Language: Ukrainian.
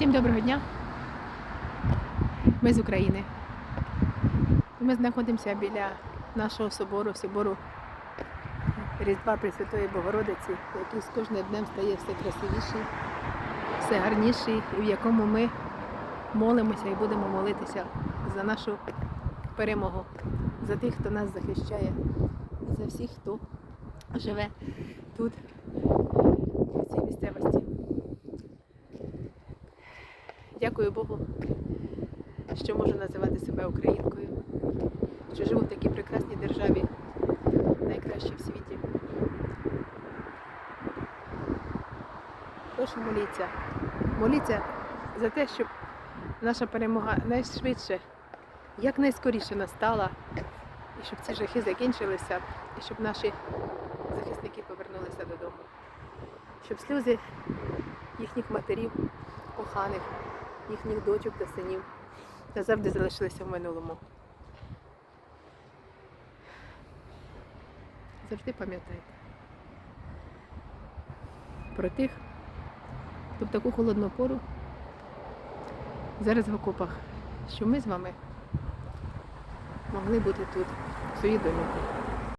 Всім доброго дня. Ми з України. Ми знаходимося біля нашого собору, собору Різдва Пресвятої Богородиці, який з кожним днем стає все красивіший, все гарніший, і в якому ми молимося і будемо молитися за нашу перемогу, за тих, хто нас захищає, за всіх, хто живе тут, Дякую Богу, що можу називати себе українкою, що живу в такій прекрасній державі, найкращій в світі. Прошу моліться. Моліться за те, щоб наша перемога найшвидше, якнайскоріше настала, і щоб ці жахи закінчилися, і щоб наші захисники повернулися додому. Щоб сльози їхніх матерів, коханих, їхніх дочок та синів назавжди залишилися в минулому. Завжди пам'ятайте про тих, хто в таку холодну пору зараз в окопах, що ми з вами могли бути тут, в своїй домівці.